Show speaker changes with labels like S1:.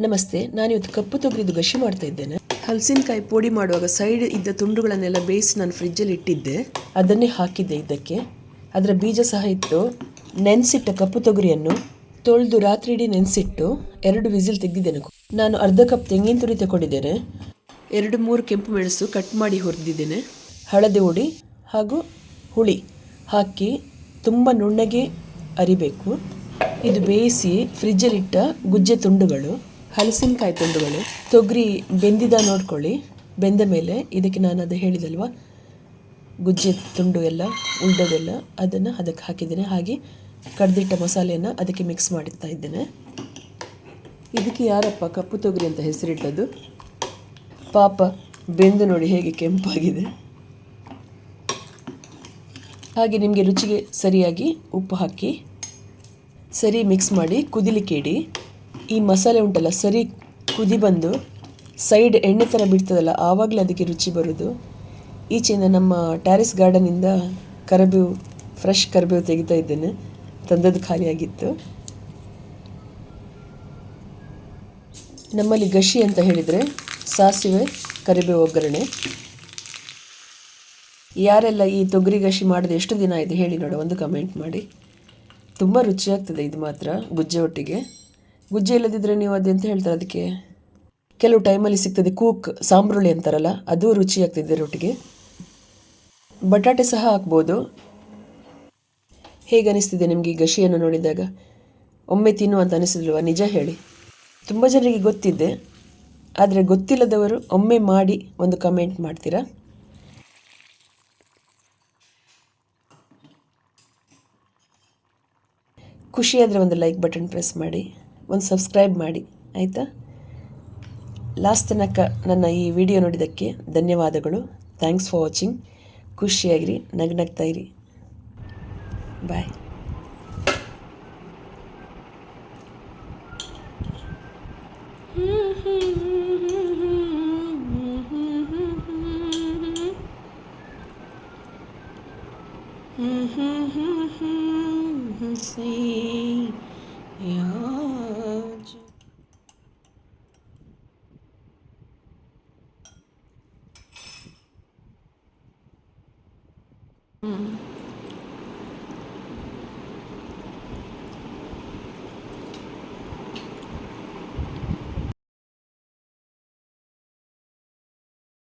S1: ನಮಸ್ತೆ ನಾನಿವತ್ತು ಕಪ್ಪು ತೊಗರಿದು ಗಶಿ ಮಾಡ್ತಾ ಇದ್ದೇನೆ. ಹಲಸಿನಕಾಯಿ ಪೋಡಿ ಮಾಡುವಾಗ ಸೈಡ್ ಇದ್ದ ತುಂಡುಗಳನ್ನೆಲ್ಲ ಬೇಯಿಸಿ ನಾನು ಫ್ರಿಜ್ಜಲ್ಲಿ ಇಟ್ಟಿದ್ದೆ. ಅದನ್ನೇ ಹಾಕಿದ್ದೆ ಇದಕ್ಕೆ. ಅದರ ಬೀಜ ಸಹ ಇತ್ತು ನೆನೆಸಿಟ್ಟ ಕಪ್ಪು ತೊಗರಿಯನ್ನು ತೊಳೆದು ರಾತ್ರಿ ಇಡೀ ನೆನೆಸಿಟ್ಟು ಎರಡು ವಿಸಿಲ್ ತೆಗೆದಿದ್ದೇನೆ. ನಾನು ಅರ್ಧ ಕಪ್ ತೆಂಗಿನ ತುರಿ ತಗೊಂಡಿದ್ದೇನೆ ಎರಡು ಮೂರು ಕೆಂಪು ಮೆಣಸು ಕಟ್ ಮಾಡಿ ಹುರಿದಿದ್ದೇನೆ. ಹಳದಿ ಹುಡಿ ಹಾಗೂ ಹುಳಿ ಹಾಕಿ ತುಂಬ ನುಣ್ಣಗೆ ಅರಿಬೇಕು. ಇದು ಬೇಯಿಸಿ ಫ್ರಿಜ್ಜಲ್ಲಿಟ್ಟ ಗುಜ್ಜೆ ತುಂಡುಗಳು ಹಲಸಿನಕಾಯಿ ತುಂಡುಗಳು. ತೊಗರಿ ಬೆಂದಿದ ನೋಡ್ಕೊಳ್ಳಿ. ಬೆಂದ ಮೇಲೆ ಇದಕ್ಕೆ ನಾನು ಅದು ಹೇಳಿದಲ್ವ? ಗುಜ್ಜೆ ತುಂಡು ಎಲ್ಲ ಉಳ್ದೋದೆಲ್ಲ ಅದನ್ನು ಅದಕ್ಕೆ ಹಾಕಿದ್ದೇನೆ. ಹಾಗೆ ಕಡ್ದಿಟ್ಟ ಮಸಾಲೆಯನ್ನು ಅದಕ್ಕೆ ಮಿಕ್ಸ್ ಮಾಡುತ್ತಾ ಇದ್ದೇನೆ. ಇದಕ್ಕೆ ಯಾರಪ್ಪ ಕಪ್ಪು ತೊಗರಿ ಅಂತ ಹೆಸರಿಟ್ಟದ್ದು? ಪಾಪ, ಬೆಂದು ನೋಡಿ ಹೇಗೆ ಕೆಂಪಾಗಿದೆ. ಹಾಗೆ ನಿಮಗೆ ರುಚಿಗೆ ಸರಿಯಾಗಿ ಉಪ್ಪು ಹಾಕಿ, ಸರಿ ಮಿಕ್ಸ್ ಮಾಡಿ, ಕುದಿಲಿಕ್ಕೆ ಇಡಿ. ಈ ಮಸಾಲೆ ಉಂಟಲ್ಲ, ಸರಿ ಕುದಿ ಬಂದು ಸೈಡ್ ಎಣ್ಣೆ ಥರ ಬಿಡ್ತದಲ್ಲ, ಆವಾಗಲೇ ಅದಕ್ಕೆ ರುಚಿ ಬರೋದು. ಈಚೆಯಿಂದ ನಮ್ಮ ಟ್ಯಾರಿಸ್ ಗಾರ್ಡನಿಂದ ಕರಿಬೇವು ಫ್ರೆಶ್ ಕರಿಬೇವು ತೆಗಿತಾ ಇದ್ದೇನೆ. ತಂದದ್ದು ಖಾಲಿಯಾಗಿತ್ತು ನಮ್ಮಲ್ಲಿ ಗಶಿ ಅಂತ ಹೇಳಿದರೆ ಸಾಸಿವೆ, ಕರಿಬೇವು ಒಗ್ಗರಣೆ. ಯಾರೆಲ್ಲ ಈ ತೊಗರಿ ಗಶಿ ಮಾಡಿದ ಎಷ್ಟು ದಿನ ಇದೆ ಹೇಳಿ ನೋಡು, ಒಂದು ಕಮೆಂಟ್ ಮಾಡಿ. ತುಂಬ ರುಚಿಯಾಗ್ತದೆ ಇದು ಮಾತ್ರ ಗುಜ್ಜೆ ಒಟ್ಟಿಗೆ. ಗುಜ್ಜೆ ಇಲ್ಲದಿದ್ದರೆ ನೀವು ಅದೆಂತ ಹೇಳ್ತಾರೆ ಅದಕ್ಕೆ? ಕೆಲವು ಟೈಮಲ್ಲಿ ಸಿಗ್ತದೆ ಕೂಕ್ ಸಾಂಬ್ರುಳಿ ಅಂತಾರಲ್ಲ, ಅದು ರುಚಿಯಾಗ್ತಿದೆ ರೊಟ್ಟಿಗೆ. ಬಟಾಟೆ ಸಹ ಹಾಕ್ಬೋದು. ಹೇಗೆ ಅನಿಸ್ತಿದೆ ನಿಮಗೆ ಈ ಗಶಿಯನ್ನು ನೋಡಿದಾಗ? ಒಮ್ಮೆ ತಿನ್ನು ಅಂತ ಅನಿಸಿದ್ಲ್ವಾ ನಿಜ ಹೇಳಿ. ತುಂಬ ಜನರಿಗೆ ಗೊತ್ತಿದೆ ಆದರೆ ಗೊತ್ತಿಲ್ಲದವರು ಒಮ್ಮೆ ಮಾಡಿ ಒಂದು ಕಮೆಂಟ್ ಮಾಡ್ತೀರಾ? ಖುಷಿಯಾದರೆ ಒಂದು ಲೈಕ್ ಬಟನ್ ಪ್ರೆಸ್ ಮಾಡಿ. ಒಂದು ಸಬ್ಸ್ಕ್ರೈಬ್ ಮಾಡಿ, ಆಯಿತಾ? ಲಾಸ್ಟ್ ತನಕ ನನ್ನ ಈ ವಿಡಿಯೋ ನೋಡಿದ್ದಕ್ಕೆ ಧನ್ಯವಾದಗಳು. Thanks for watching. ಖುಷಿಯಾಗಿರಿ, ನಗ್ನಗ್ತಾ ಇರಿ. ಬಾಯ್. Mm-hmm.